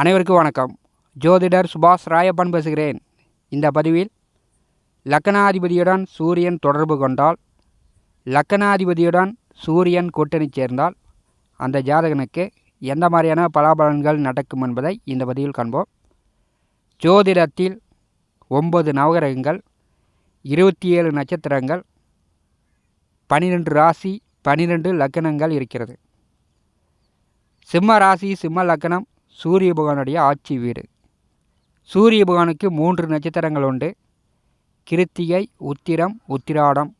அனைவருக்கும் வணக்கம். ஜோதிடர் சுபாஷ் ராயப்பன் பேசுகிறேன். இந்த பதிவில் லக்கணாதிபதியுடன் சூரியன் தொடர்பு கொண்டால் லக்கணாதிபதியுடன் சூரியன் கூட்டணி சேர்ந்தால் அந்த ஜாதகனுக்கு எந்த மாதிரியான பலாபலன்கள் நடக்கும் என்பதை இந்த பதிவில் காண்போம். ஜோதிடத்தில் ஒன்பது நவகிரகங்கள் இருபத்தி ஏழு நட்சத்திரங்கள் பனிரெண்டு ராசி பனிரெண்டு லக்கணங்கள் இருக்கிறது. சிம்ம ராசி சிம்ம லக்கணம் சூரிய பகவானுடைய ஆட்சி வீடு. சூரிய பகவானுக்கு மூன்று நட்சத்திரங்கள் உண்டு. கிருத்திகை உத்திரம் உத்திராடம்.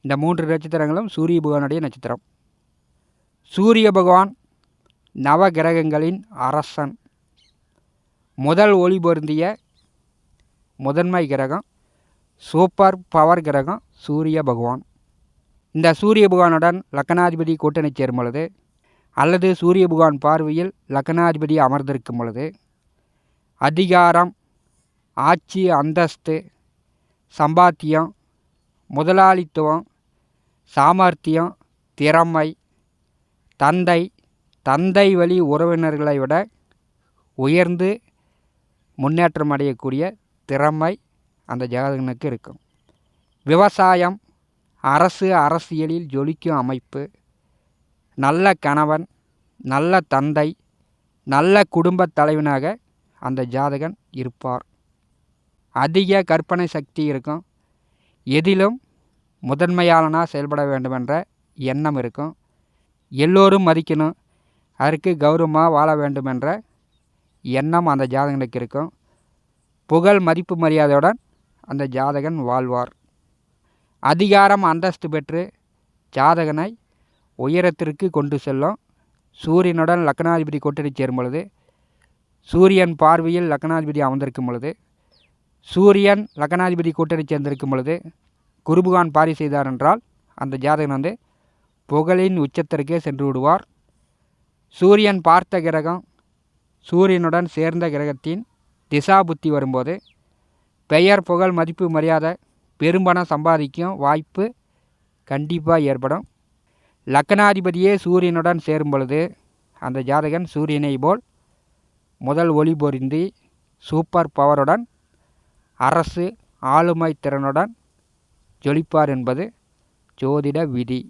இந்த மூன்று நட்சத்திரங்களும் சூரிய பகவானுடைய நட்சத்திரம். சூரிய பகவான் நவகிரகங்களின் அரசன். முதல் ஒளி பொருந்திய முதன்மை கிரகம் சூப்பர் பவர் கிரகம் சூரிய பகவான். இந்த சூரிய பகவானுடன் லக்கணாதிபதி கூட்டணி சேரும் பொழுது அல்லது சூரியபகவான் பார்வையில் லக்னாதிபதி அமர்ந்திருக்கும் பொழுது அதிகாரம் ஆட்சி அந்தஸ்து சம்பாத்தியம் முதலாளித்துவம் சாமர்த்தியம் திறமை தந்தை தந்தை வழி உறவினர்களை விட உயர்ந்து முன்னேற்றம் அடையக்கூடிய திறமை அந்த ஜாதகனுக்கு இருக்கும். விவசாயம் அரசு அரசியலில் ஜொலிக்கும் அமைப்பு நல்ல கணவன் நல்ல தந்தை நல்ல குடும்பத் தலைவனாக அந்த ஜாதகன் இருப்பார். அதிக கற்பனை சக்தி இருக்கும். எதிலும் முதன்மையாளனாக செயல்பட வேண்டுமென்ற எண்ணம் இருக்கும். எல்லோரும் மதிக்கணும். அதற்கு கௌரவமாக வாழ வேண்டுமென்ற எண்ணம் அந்த ஜாதகனுக்கு இருக்கும். புகழ் மதிப்பு மரியாதையுடன் அந்த ஜாதகன் வாழ்வார். அதிகாரம் அந்தஸ்து பெற்று ஜாதகனை உயரத்திற்கு கொண்டு செல்லும். சூரியனுடன் லக்னாதிபதி கூட்டணி சேரும் பொழுது சூரியன் பார்வையில் லக்னாதிபதி அமர்ந்திருக்கும் பொழுது சூரியன் லக்னாதிபதி கூட்டணி சேர்ந்திருக்கும் பொழுது குருபுகான் பாரி செய்தார் என்றால் அந்த ஜாதகன் வந்து புகழின் உச்சத்திற்கே சென்று விடுவார். சூரியன் பார்த்த கிரகம் சூரியனுடன் சேர்ந்த கிரகத்தின் திசா புத்தி வரும்போது பெயர் புகழ் மதிப்பு மரியாதை பெரும்பணம் சம்பாதிக்கும் வாய்ப்பு கண்டிப்பாக ஏற்படும். லக்கணாதிபதியே சூரியனுடன் சேரும் பொழுது அந்த ஜாதகன் சூரியனை போல் முதல் ஒளி பொருந்தி சூப்பர் பவருடன் அரசு ஆளுமை திறனுடன் ஜொலிப்பார் என்பது ஜோதிட விதி.